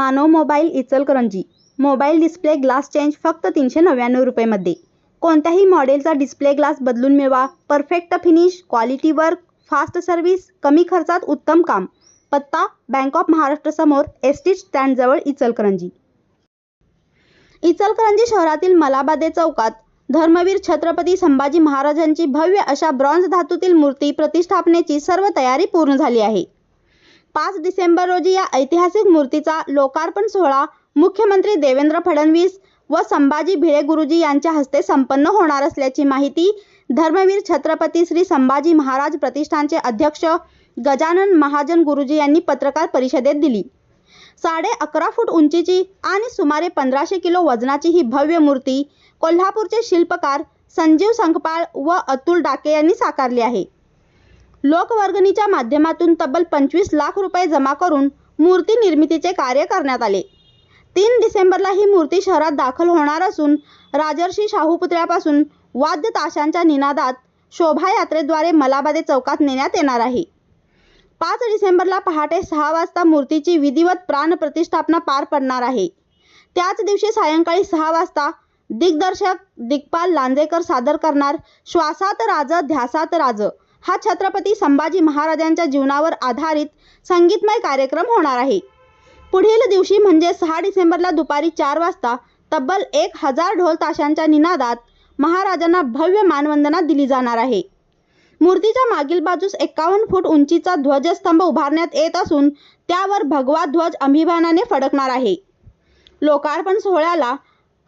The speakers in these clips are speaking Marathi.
Manav mobile Ichalkaranji. Mobile display glass change फक्त तीनशे नव्याण्णव रुपयेमध्ये. कोणत्याही मॉडेलचा डिस्प्ले ग्लास बदलून मिळवा. Perfect finish quality work fast service कमी खर्चात उत्तम काम. पत्ता बँक ऑफ महाराष्ट्र समोर एस टी स्टँडजवळ इचलकरंजी. इचलकरंजी शहरातील मलाबादे चौकात धर्मवीर छत्रपती संभाजी महाराजांची भव्य अशा ब्रॉन्झ धातूतील मूर्ती प्रतिष्ठापनेची सर्व तयारी पूर्ण झाली आहे. पाच डिसेंबर रोजी या ऐतिहासिक मूर्तीचा लोकार्पण सोहळा मुख्यमंत्री देवेंद्र फडणवीस व संभाजी भिडे गुरुजी यांच्या हस्ते संपन्न होणार असल्याची माहिती धर्मवीर छत्रपती श्री संभाजी महाराज प्रतिष्ठानचे अध्यक्ष गजानन महाजन गुरुजी यांनी पत्रकार परिषदेत दिली. साडे अकरा फूट उंचीची आणि सुमारे पंधराशे किलो वजनाची ही भव्य मूर्ती कोल्हापूरचे शिल्पकार संजीव संकपाळ व अतुल डाके यांनी साकारली आहे. लोकवर्गणीच्या माध्यमातून तब्बल पंचवीस लाख रुपये जमा करून मूर्ती निर्मितीचे कार्य करण्यात आले. तीन डिसेंबरला ही मूर्ती शहरात दाखल होणार असून राजर्षी शाहू पुतळ्यापासून वाद्य ताशांच्या निनादात शोभायात्रेद्वारे मलाबादे चौकात नेण्यात येणार आहे. पाच डिसेंबरला पहाटे सहा वाजता मूर्तीची विधिवत प्राणप्रतिष्ठापना पार पडणार आहे. त्याच दिवशी सायंकाळी सहा वाजता दिग्दर्शक दिग्पाल लांजेकर सादर करणार श्वासात राज ध्यासात राज हा छत्रपती संभाजी महाराजांच्या जीवनावर आधारित संगीतमय कार्यक्रम होणार आहे. पुढील दिवशी म्हणजे सहा डिसेंबरला दुपारी चार वाजता तब्बल एक हजार ढोल ताशांच्या निनादात महाराजांना भव्य मानवंदना दिली जाणार आहे. मूर्तीच्या मागील बाजूस एकावन्न फूट उंचीचा ध्वजस्तंभ उभारण्यात येत असून त्यावर भगवा ध्वज अभिमानाने फडकणार आहे. लोकार्पण सोहळ्याला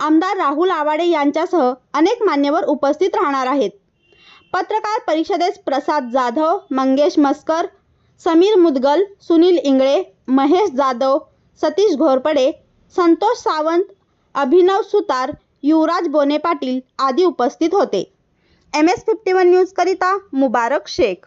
आमदार राहुल आवाडे यांच्यासह अनेक मान्यवर उपस्थित राहणार आहेत. पत्रकार परिषदेस प्रसाद जाधव मंगेश मस्कर समीर मुदगल सुनील इंगळे महेश जाधव सतीश घोरपडे संतोष सावंत अभिनव सुतार युवराज बोने पाटील आदी उपस्थित होते. एम एस फिफ्टी वन न्यूजकरिता मुबारक शेख.